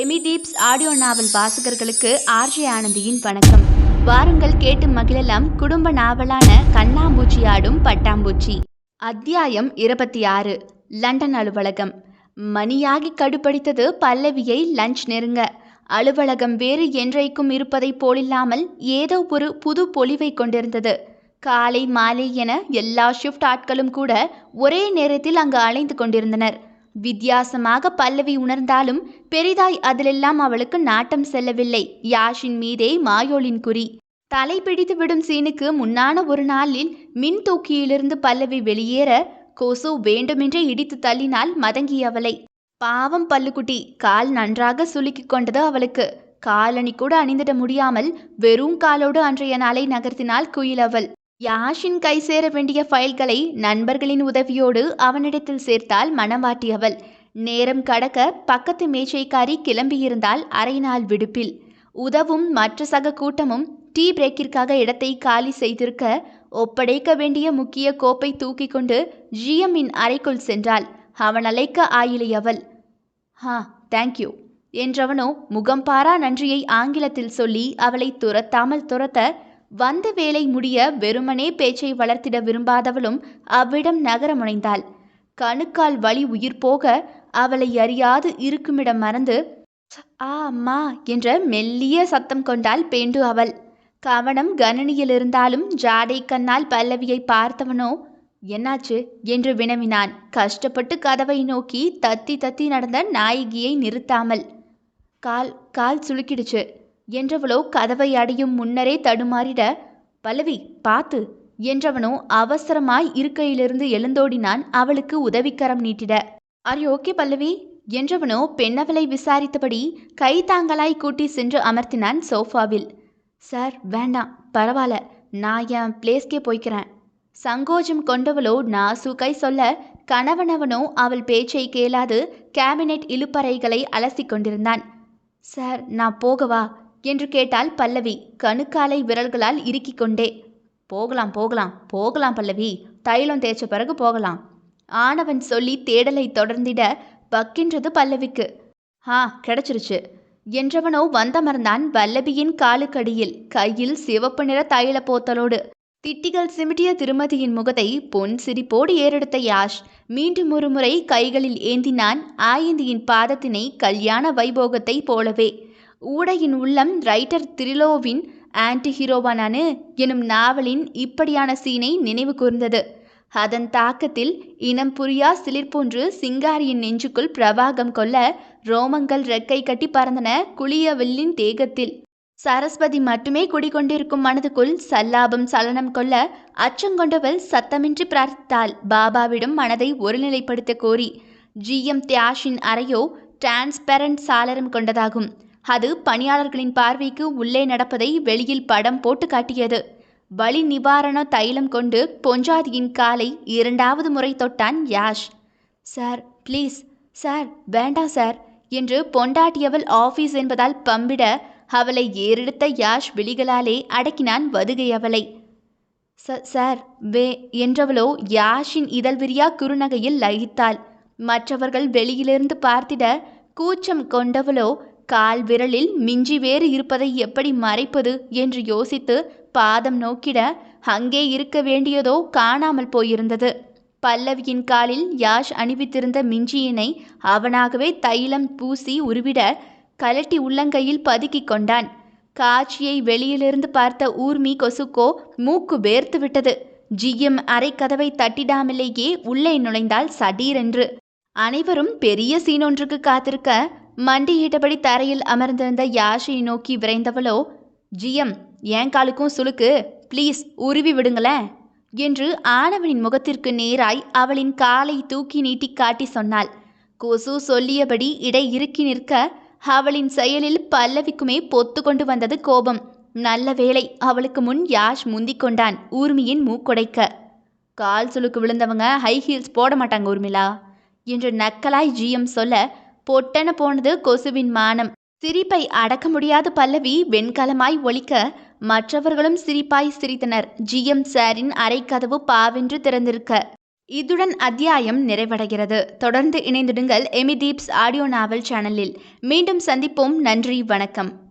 Amy Deeps audio நாவல் வாசகர்களுக்கு RJ ஆனந்தியின் வணக்கம். வாருங்கள் கேட்டு மகிழலாம் குடும்ப நாவலான கண்ணாம்பூச்சி ஆடும் பட்டாம்பூச்சி. அத்தியாயம் இருபத்தி ஆறு லண்டன் அலுவலகம். மணியாகி கடுப்படித்தது பல்லவியை லஞ்ச் நெருங்க. அலுவலகம் வேறு என்றைக்கும் இருப்பதைப் போலில்லாமல் ஏதோ ஒரு புது பொலிவை கொண்டிருந்தது. காலை மாலை என எல்லா ஷிஃப்ட் ஆட்களும் கூட ஒரே நேரத்தில் அங்கு அலைந்து கொண்டிருந்தனர். வித்தியாசமாக பல்லவி உணர்ந்தாலும் பெரிதாய் அதிலெல்லாம் அவளுக்கு நாட்டம் செல்லவில்லை. யாஷின் மீதே மாயோலின் குறி. தலை பிடித்து விடும் சீனுக்கு முன்னான ஒரு நாளில் மின் தூக்கியிலிருந்து பல்லவி வெளியேற கொசு வேண்டுமென்றே இடித்து தள்ளினால் மதங்கிய அவளை. பாவம் பல்லுக்குட்டி கால் நன்றாக சுலுக்கிக் கொண்டது அவளுக்கு. காலணி கூட அணிந்திட முடியாமல் வெறும் காலோடு அன்றைய நாளை நகர்த்தினாள் குயில் அவள். யாஷின் கை சேர வேண்டிய ஃபைல்களை நண்பர்களின் உதவியோடு அவனிடத்தில் சேர்த்தால் மனமாட்டியவள். நேரம் கடக்க பக்கத்து மேச்சைக்காரி கிளம்பியிருந்தால் அரை நாள் விடுப்பில். உதவும் மற்ற சக கூட்டமும் டீ பிரேக்கிற்காக இடத்தை காலி செய்திருக்க ஒப்படைக்க வேண்டிய முக்கிய கோப்பை தூக்கி கொண்டு ஜிஎம்மின் அறைக்குள் சென்றாள். அவன் அழைக்க ஆயிலை அவள் ஹா தேங்க்யூ என்றவனோ முகம் பாரா நன்றியை ஆங்கிலத்தில் சொல்லி அவளை துரத்தாமல் துரத்த வந்த வேலை முடிய வெறுமனே பேச்சை வளர்த்திட விரும்பாதவளும் அவ்விடம் நகர முனைந்தாள். கணுக்கால் வலி உயிர் போக அவளை அறியாது இருக்குமிடம் மறந்து ஆ அம்மா என்ற மெல்லிய சத்தம் கொண்டாள் பேண்டு அவள். கவனம் கணனியில் இருந்தாலும் ஜாடை கண்ணால் பல்லவியை பார்த்தவனோ என்னாச்சு? என்று வினவினான். கஷ்டப்பட்டு கதவை நோக்கி தத்தி தத்தி நடந்த நாயகியை நிறுத்தாமல் கால் கால் சுளுக்கிடுச்சு. என்றவளோ கதவை அடையும் முன்னரே தடுமாறிட பல்லவி பார்த்து என்றவனோ அவசரமாய் இருக்கையிலிருந்து எழுந்தோடினான் அவளுக்கு உதவிக்கரம் நீட்டிட. ஆர் ஓகே பல்லவி? என்றவனோ பெண்ணவளை விசாரித்தபடி கை தாங்கலாய் கூட்டி சென்று அமர்த்தினான் சோஃபாவில். சார் வேண்டாம் பரவாயில்ல நான் என் பிளேஸ்க்கே போய்க்கிறேன். சங்கோஜம் கொண்டவளோ நாசூக்கை சொல்ல கணவனவனோ அவள் பேச்சை கேளாது கேபினெட் இழுப்பறைகளை அலசி கொண்டிருந்தான் சார் நான் போகவா? என்று கேட்டால் பல்லவி. கணுக்காலை விரல்களால் இறுக்கிக் கொண்டே. போகலாம் போகலாம் போகலாம் பல்லவி. தைலம் தேய்ச்ச பிறகு போகலாம். ஆனவன் சொல்லி தேடலை தொடர்ந்திட பக்கின்றது பல்லவிக்கு. ஆ கிடைச்சிருச்சு. என்றவனோ வந்தமர்ந்தான் வல்லபியின் காலுக்கடியில் கையில் சிவப்பு நிற தைல போத்தலோடு. திட்டிகள் சிமிட்டிய திருமதியின் முகத்தை பொன் சிரிப்போடு ஏறெடுத்த யாஷ் மீண்டும் ஒரு முறை கைகளில் ஏந்தினான் ஆயந்தியின் பாதத்தினை கல்யாண வைபோகத்தை போலவே. ஊடையின் உள்ளம் ரைட்டர் திரிலோவின் ஆன்டி ஹீரோவானானு எனும் நாவலின் இப்படியான சீனை நினைவு கூர்ந்தது. அதன் தாக்கத்தில் இனம் புரியா சிலிர்போன்று சிங்காரியின் நெஞ்சுக்குள் பிரவாகம் கொள்ள ரோமங்கள் ரெக்கை கட்டி பறந்தன குளியவெல்லின் தேகத்தில். சரஸ்வதி மட்டுமே குடிகொண்டிருக்கும் மனதுக்குள் சல்லாபம் சலனம் கொள்ள அச்சங்கொண்டவள் சத்தமின்றி பிரார்த்தித்தாள். பாபாவிடம் மனதை ஒருநிலைப்படுத்த கோரி ஜிஎம் தியாஷின் அறையோ டிரான்ஸ்பெரண்ட் சாளரம் கொண்டதாகும். அது பணியாளர்களின் பார்வைக்கு உள்ளே நடப்பதை வெளியில் படம் போட்டு காட்டியது. வலி நிவாரண தைலம் கொண்டு பொஞ்சாதியின் காலை இரண்டாவது முறை தொட்டான் யாஷ். சார் ப்ளீஸ் சார் வேண்டாம் சார் என்று பொண்டாட்டியவள் ஆஃபீஸ் என்பதால் பம்பிட அவளை ஏறெடுத்த யாஷ் விழிகளாலே அடக்கினான் வதுகை அவளை. ச சார் வே என்றவளோ யாஷின் இதழ்விரியா குறுநகையில் லயித்தாள் மற்றவர்கள் வெளியிலிருந்து பார்த்திட கூச்சம் கொண்டவளோ கால் விரலில் மிஞ்சி வேறு இருப்பதை எப்படி மறைப்பது என்று யோசித்து பாதம் நோக்கிட அங்கே இருக்க வேண்டியதோ காணாமல் போயிருந்தது. பல்லவியின் காலில் யாஷ் அணிவித்திருந்த மிஞ்சியினை அவனாகவே தைலம் பூசி உருவிட கலட்டி உள்ளங்கையில் பதுக்கிக் கொண்டான். காட்சியை வெளியிலிருந்து பார்த்த ஊர்மி கொசுக்கோ மூக்கு வேர்த்து விட்டது. ஜிஎம் அரைக்கதவை தட்டிடாமலேயே உள்ளே நுழைந்தால் சடீரென்று. அனைவரும் பெரிய சீனொன்றுக்கு காத்திருக்க மண்டியிட்டபடி தரையில் அமர்ந்திருந்த யாஷை நோக்கி விரைந்தவளோ ஜிஎம் என் காலுக்கும் சுளுக்கு ப்ளீஸ் உருவி விடுங்களேன் என்று ஆனவனின் முகத்திற்கு நேராய் அவளின் காலை தூக்கி நீட்டி காட்டி சொன்னாள். கொசு சொல்லியபடி இடை இறுக்கி நிற்க அவளின் செயலில் பல்லவிக்குமே பொத்து கொண்டு வந்தது கோபம். நல்ல வேளை அவளுக்கு முன் யாஷ் முந்திக் கொண்டான் ஊர்மியின் மூக்குடைக்க. கால் சுளுக்கு விழுந்தவங்க ஹை ஹீல்ஸ் போட மாட்டாங்க ஊர்மிளா என்று நக்கலாய் ஜிஎம் சொல்ல பொட்டென போனது கொசுவின் மானம். சிரிப்பை அடக்க முடியாத பல்லவி வெண்கலமாய் ஒழிக்க மற்றவர்களும் சிரிப்பாய் சிரித்தனர். ஜிஎம் சாரின் அரைக்கதவு பாவென்று திறந்திருக்க. இதுடன் அத்தியாயம் நிறைவடைகிறது. தொடர்ந்து இணைந்திடுங்கள் எமி தீப்ஸ் ஆடியோ நாவல் சேனலில். மீண்டும் சந்திப்போம். நன்றி வணக்கம்.